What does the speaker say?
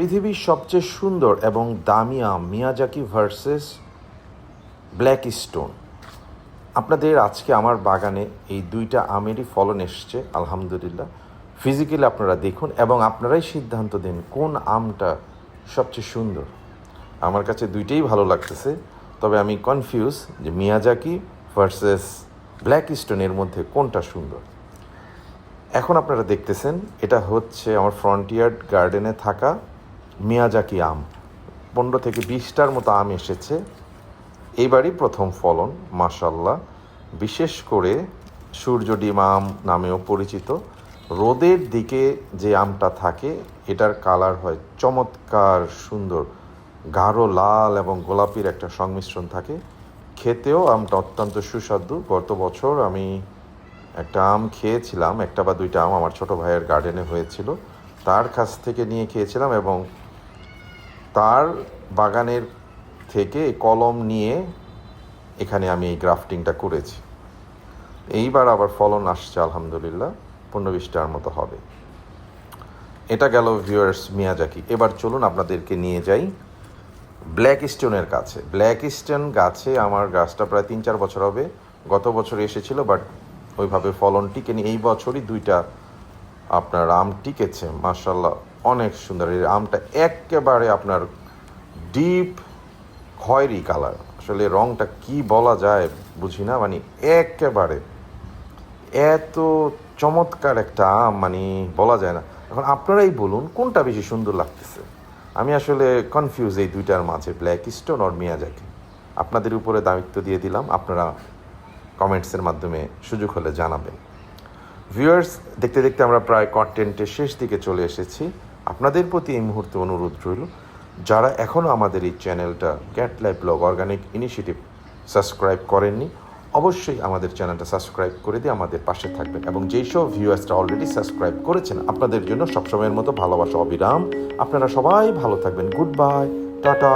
পৃথিবীর সবচেয়ে সুন্দর এবং দামি আম মিয়াজাকি ভার্সেস ব্ল্যাক স্টোন। আপনাদের আজকে আমার বাগানে এই দুইটা আমেরই ফলন এসছে, আলহামদুলিল্লাহ। ফিজিক্যালি আপনারা দেখুন এবং আপনারাই সিদ্ধান্ত দিন কোন আমটা সবচেয়ে সুন্দর। আমার কাছে দুইটাই ভালো লাগতেছে, তবে আমি কনফিউজ যে মিয়াজাকি ভার্সেস ব্ল্যাক স্টোনের মধ্যে কোনটা সুন্দর। এখন আপনারা দেখতেছেন, এটা হচ্ছে আমার ফ্রন্টিয়ার্ড গার্ডেনে থাকা মিয়াজাকি আম। পনেরো থেকে বিশটার মতো আম এসেছে। এইবারই প্রথম ফলন মাসাল্লাহ বিশেষ করে সূর্য ডিম আম নামেও পরিচিত। রোদের দিকে যে আমটা থাকে, এটার কালার হয় চমৎকার সুন্দর। গাঢ় লাল এবং গোলাপির একটা সংমিশ্রণ থাকে। খেতেও আমটা অত্যন্ত সুস্বাদু। গত বছর আমি একটা আম খেয়েছিলাম, একটা বা দুইটা আম আমার ছোট ভাইয়ের গার্ডেনে হয়েছিল। তার কাছ থেকে নিয়ে খেয়েছিলাম এবং তার বাগানের থেকে কলম নিয়ে এখানে আমি এই গ্রাফটিংটা করেছি। এইবার আবার ফলন আসছে, আলহামদুলিল্লাহ, পনেরো বিশটার মতো হবে। এটা গেল ভিউয়ার্স মিয়াজাকি। এবার চলুন আপনাদেরকে নিয়ে যাই ব্ল্যাক স্টোনের কাছে। ব্ল্যাক স্টোন গাছে আমার গাছটা প্রায় তিন চার বছর হবে। গত বছর এসেছিল বাট ওইভাবে ফলন টিকেনি। এই বছরই দুইটা আপনার আম টিকেছে মার্শাল্লাহ অনেক সুন্দর। এই আমটা একেবারে আপনার ডিপ খয়েরি কালার আসলে রংটা কি বলা যায় বুঝি না মানে একেবারে এত চমৎকার একটা আম মানে বলা যায় না। এখন আপনারাই বলুন, কোনটা বেশি সুন্দর লাগতেছে? আমি আসলে কনফিউজ এই দুইটার মাঝে ব্ল্যাক স্টোন আর মিয়াজাকি আপনাদের উপরে দায়িত্ব দিয়ে দিলাম, আপনারা কমেন্টসের মাধ্যমে সুযোগ হলে জানাবেন। ভিউয়ার্স দেখতে দেখতে আমরা প্রায় কন্টেন্টের শেষ দিকে চলে এসেছি। আপনাদের প্রতি এই মুহূর্তে অনুরোধ রইল, যারা এখনও আমাদের এই চ্যানেলটা গ্যাট life blog organic initiative subscribe করেননি, অবশ্যই আমাদের চ্যানেলটা সাবস্ক্রাইব করে দিয়ে আমাদের পাশে থাকবেন এবং যেই সব ভিউয়ার্সটা অলরেডি সাবস্ক্রাইব করেছেন, আপনাদের জন্য সবসময়ের মতো ভালোবাসা, অবিরাম। আপনারা সবাই ভালো থাকবেন। Good bye tata.